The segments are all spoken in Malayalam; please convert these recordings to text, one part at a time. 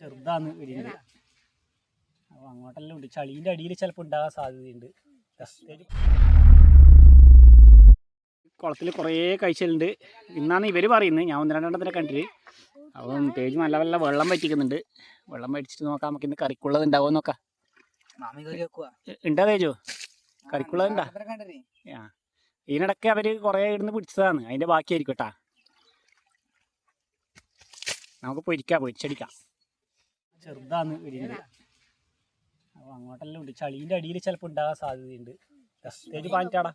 ചെറുതാന്ന് വരുന്നത് അപ്പോൾ അങ്ങോട്ടെല്ലാം ഉണ്ട്. ചളീന്റെ അടിയിൽ ചിലപ്പോൾ ഉണ്ടാകാൻ സാധ്യതയുണ്ട്. കുളത്തിൽ കുറേ കഴിച്ചലുണ്ട്. ഇന്നാണ് ഇവർ പറയുന്നത്. ഞാൻ ഒന്ന് രണ്ടെണ്ണത്തിനെ കണ്ടിട്ട്. അപ്പം തേജ് നല്ല നല്ല വെള്ളം പറ്റിക്കുന്നുണ്ട് വെള്ളം പറ്റിച്ചിട്ട് നോക്കാം. നമുക്ക് ഇന്ന് കറിക്കുള്ളത് ഉണ്ടാവുമോ നോക്കാം. ഉണ്ടാ തേജോ? കറിക്കുള്ളത് ഉണ്ടാ? ആ. ഇതിനിടയ്ക്ക് അവർ കുറേ ഇടുന്ന് പിടിച്ചതാണ്. അതിന്റെ ബാക്കിയായിരിക്കും കേട്ടാ. നമുക്ക് പൊരിക്കാം പൊരിച്ചടിക്കാം. ചെറുതാന്ന് വരുന്നത് അപ്പോൾ അങ്ങോട്ടെല്ലാം ഉണ്ട്. ചളീന്റെ അടിയിൽ ചിലപ്പോൾ ഉണ്ടാകാൻ സാധ്യതയുണ്ട്. സ്റ്റേജ് പാഞ്ഞിട്ടാടാ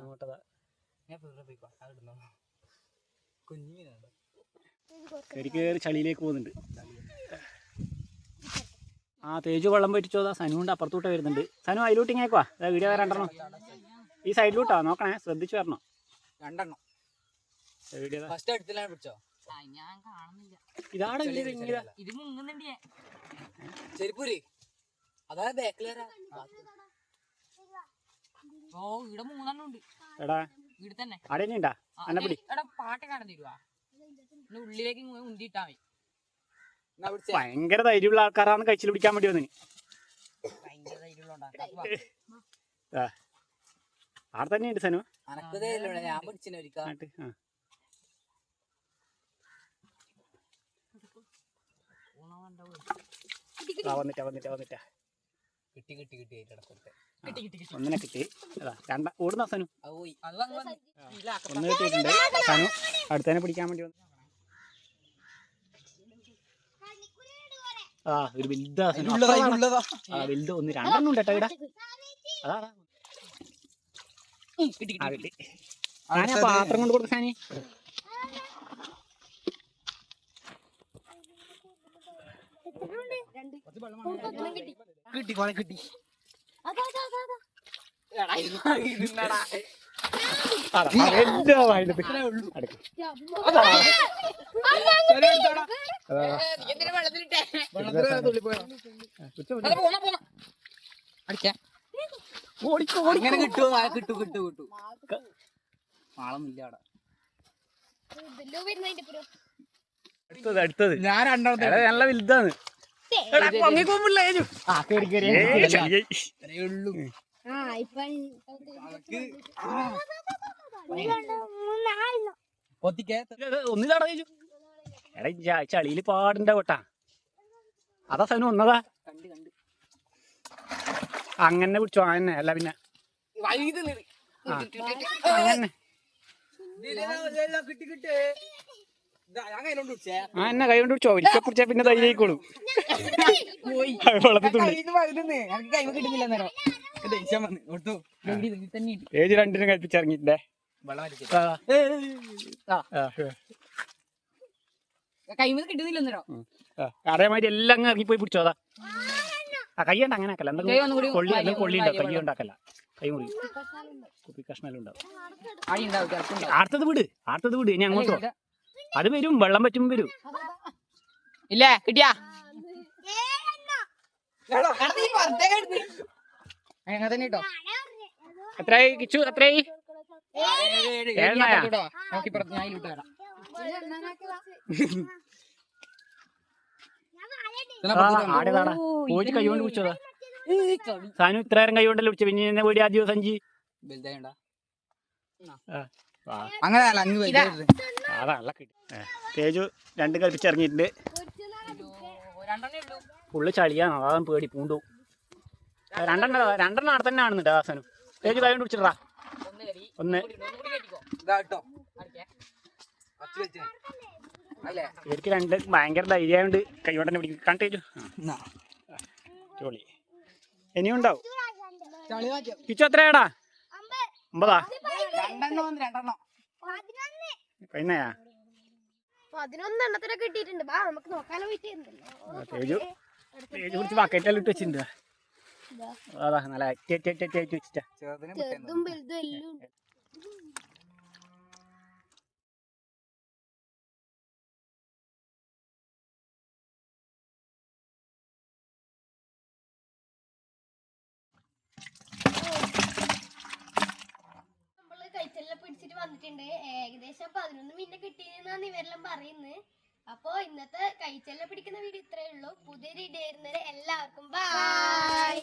അങ്ങോട്ടതാ. കയറി കയറി ചളിയിലേക്ക് പോകുന്നുണ്ട്. ആ തേജു വെള്ളം പറ്റിച്ചോതാ സനുണ്ട് അപ്പുറത്തോട്ട് വരുന്നുണ്ട്. സനു അതിലോട്ട് ഇങ്ങേക്കുവാ അതാ വീഡിയോ രണ്ടെണ്ണം. ഈ സൈഡിലോട്ടാ നോക്കണേ. ശ്രദ്ധിച്ചു വരണം. രണ്ടെണ്ണം. വീഡിയോ ഫസ്റ്റ് എടുത്തിലാണ് പിടിച്ചോ? ഞാൻ കാണുന്നില്ല. ഇതാണ് ഇത് മുങ്ങുന്നുണ്ട് ഞാൻ. ചെരിപ്പൂര്. അതാ ബാക്കിലേറാ. ഓ ഇവിടെ മൂന്നെണ്ണം ഉണ്ട്. എടാ. ഇവിടെ തന്നെ. അടഞ്ഞിണ്ടാ പിടി. എടാ പാട്ട് കാണാൻ തരുവാ. ഉള്ളിലേക്ക് മതി. ഭയങ്കര ധൈര്യമുള്ള ആൾക്കാരാണ് കഴിച്ചിൽ പിടിക്കാൻ വേണ്ടി വന്നിന്. ഭയങ്കര ധൈര്യമുള്ളതുകൊണ്ടാ. ആ. അവിടെ തന്നെ ഉണ്ട് സനു. ഞാൻ പിടിച്ചിന് ആ വന്നിട്ടാ വന്നിട്ടാ വന്നിട്ടാ. കിട്ടി കിട്ടി കിട്ടി കിട്ടി കിട്ടി കിട്ടി. ഒന്നിനെ കിട്ടി. അതാ രണ്ട ഓടുന്ന സനു. ഒന്ന് കിട്ടിയിട്ടുണ്ട്. സനു പിടിക്കാൻ വേണ്ടി വന്നു. ആ ഒരു വലുതാ ആ വലുത് ഒന്ന് രണ്ടെണ്ണം ഉണ്ട് കേട്ടോ ഇവിടെ. അതാ. കിട്ടി ആ കിട്ടി. പാത്രം കൊണ്ട് കൊടുക്ക സാനി കിട്ടി കൊറേ കിട്ടി അതാ, ആ വലുതാ വായിലത്. അടുക്ക്. അതാ. അതാ. നീ എന്തിനാ വെള്ളത്തിലിട്ടേ? പിടിച്ചോ, അത് പിടിച്ചോ. പോന്നാ പോന്നാ. അടിക്കാം. ഓടിക്കോ, അങ്ങനെ കിട്ടി കിട്ടുമോ കിട്ടു കിട്ടു കിട്ടു. കിട്ടു ആളൊന്നുമില്ല അവിടെ. അടുത്തത് അടുത്തത് ഞാൻ രണ്ടാമത്തെ എടാ, നല്ല വലുതാണ്. എടാ, പൊങ്ങിക്കൊമ്പിള്ള ഏജു. ആ, കേറി, കേറി. ഏയ്, ചളിയായി. ഇത്രയേ ഉള്ളൂ. കൊത്തിക്കേ ഇത് ഒന്നിതാടാ ഏജു. എടാ ഈ ച- ചളിയിൽ പാടണ്ട കേട്ടാ അതാ സനു ഒന്നതാ കണ്ട് കണ്ട്. അങ്ങനെ പിടിച്ചു അങ്ങനെ അല്ല പിന്നെ. അങ്ങനെ കിട്ടി ആ എന്നാ കൈ കൊണ്ട് പിടിച്ചോ ഒരിക്കൽ പിടിച്ചാ പിന്നെ ഇട്ട്. ഏജ് രണ്ടിനും കൈമത് ആ. അതേമാതിരി എല്ലാം അങ്ങ് ഇറങ്ങിപ്പോയി പോയി അതാ ആ കൈ കൊണ്ട് അങ്ങനെ ആക്കല്ല കൂടി കൊള്ളി കൊള്ളി ഉണ്ടാവും കൈ ഉണ്ടാക്കല്ല. കൈ മുറി. കുപ്പി കഷ്ണെല്ലാം ഉണ്ടാവും. അടുത്തത് വിട്. അടുത്തത് വിട്. ഇനി അങ്ങോട്ടോ. അത് വരും വെള്ളം പറ്റും വരും. ഇല്ലേ കിട്ടിയാ? അങ്ങനെ തന്നെ കേട്ടോ എത്രയായി കിച്ചു? എത്രയായി ഏഴെണ്ണായാ? ഞാൻ ഇതിലോട്ട് വരാം. ആടേതാടാ പോയിട്ട് കൈ കൊണ്ട് പിടിച്ചോതാ. സാനു ഇത്ര നേരം കൈ കൊണ്ടല്ലോ പിടിച്ചു പിന്നെ എന്നെ വീടി ആദ്യം സഞ്ചി അങ്ങനെ അല്ല അതാ നല്ല കിട്ടി തേജു രണ്ടും കളിപ്പിച്ചിറങ്ങിയിട്ടുണ്ട്. രണ്ടെണ്ണേ ഉള്ളൂ ഫുള്ള് ചളിയാണ് അതാണ് പേടി പൂണ്ടു. രണ്ടെണ്ണ രണ്ടെണ്ണം അവിടെ തന്നെ ആണെന്നുണ്ട് ദാസനും തേജു കൈ കൊണ്ട് പിടിച്ചിട്ടാ ഒന്ന്. ഇവർക്ക് രണ്ട് ഭയങ്കര ധൈര്യമുണ്ട് കൈ കൊണ്ട് തന്നെ പിടിക്കും. കണ്ട തേജു. ജോളി ഇനിയും ഉണ്ടാവും. കിച്ചു എത്രയാടാ? ഒമ്പതാ രണ്ടെണ്ണം രണ്ടെണ്ണം. കഴിഞ്ഞയാ പതിനൊന്നെണ്ണത്തിനെ കിട്ടിയിട്ടുണ്ട്. ബാ നമുക്ക് ആ, തേജു. തേജു പിടിച്ച് ബക്കറ്റെല്ലാം ഇട്ട് വെച്ചിട്ടുണ്ട്. അതാ നല്ല അറ്റി വെച്ചിട്ടാ. ചെറുതും വലുതും എല്ലാം പിടിച്ചിട്ട് വന്നിട്ടുണ്ട്. ഏകദേശം പതിനൊന്ന് മിനിറ്റ് കിട്ടിയെന്നാണ് ഇവരെല്ലാം പറയുന്നത്. അപ്പോ ഇന്നത്തെ കൈച്ചെല്ലാം പിടിക്കുന്ന വീഡിയോ ഇത്രയേ ഉള്ളൂ. പുതിയൊരു വീഡിയോ വരുന്നത് എല്ലാവർക്കും ബൈ